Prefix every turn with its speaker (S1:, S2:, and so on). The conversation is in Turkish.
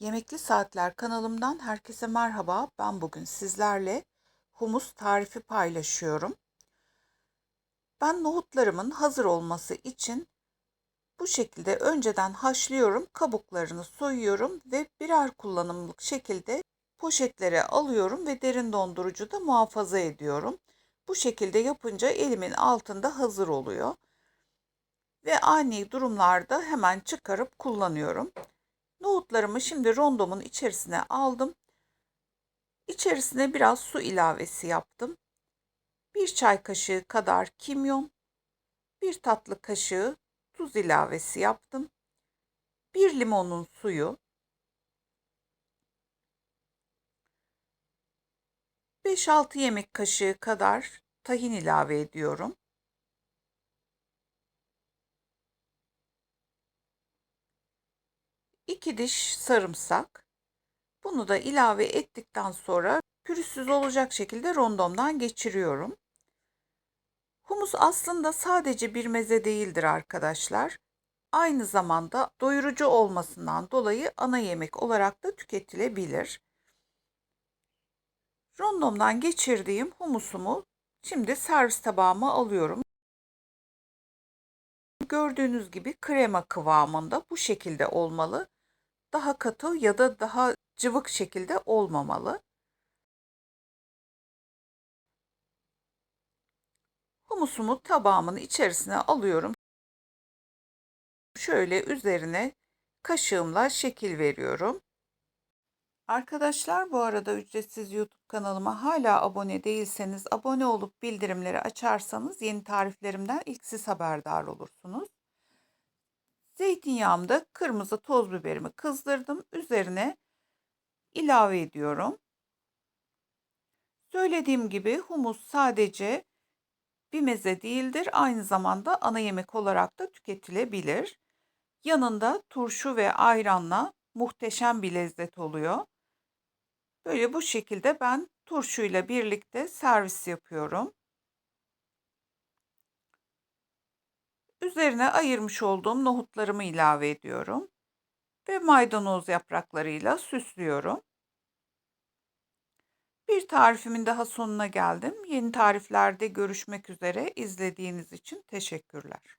S1: Yemekli Saatler kanalımdan herkese merhaba. Ben bugün sizlerle humus tarifi paylaşıyorum. Ben nohutlarımın hazır olması için bu şekilde önceden haşlıyorum, kabuklarını soyuyorum ve birer kullanımlık şekilde poşetlere alıyorum ve derin dondurucuda muhafaza ediyorum. Bu şekilde yapınca elimin altında hazır oluyor. Ve ani durumlarda hemen çıkarıp kullanıyorum. Nohutlarımı şimdi rondomun içerisine aldım. İçerisine biraz su ilavesi yaptım. Bir çay kaşığı kadar kimyon, bir tatlı kaşığı tuz ilavesi yaptım. Bir limonun suyu, 5-6 yemek kaşığı kadar tahin ilave ediyorum. 2 diş sarımsak. Bunu da ilave ettikten sonra pürüzsüz olacak şekilde rondomdan geçiriyorum. Humus aslında sadece bir meze değildir arkadaşlar. Aynı zamanda doyurucu olmasından dolayı ana yemek olarak da tüketilebilir. Rondomdan geçirdiğim humusumu şimdi servis tabağıma alıyorum. Gördüğünüz gibi krema kıvamında bu şekilde olmalı daha katı ya da daha cıvık şekilde olmamalı. Humusumu tabağımın içerisine alıyorum. Şöyle üzerine kaşığımla şekil veriyorum. Arkadaşlar bu arada ücretsiz YouTube kanalıma hala abone değilseniz abone olup bildirimleri açarsanız yeni tariflerimden ilk siz haberdar olursunuz. Zeytinyağımda kırmızı toz biberimi kızdırdım. Üzerine ilave ediyorum. Söylediğim gibi humus sadece bir meze değildir. Aynı zamanda ana yemek olarak da tüketilebilir. Yanında turşu ve ayranla muhteşem bir lezzet oluyor. Böyle bu şekilde ben turşuyla birlikte servis yapıyorum. Üzerine ayırmış olduğum nohutlarımı ilave ediyorum ve maydanoz yapraklarıyla süslüyorum. Bir tarifimin daha sonuna geldim. Yeni tariflerde görüşmek üzere. İzlediğiniz için teşekkürler.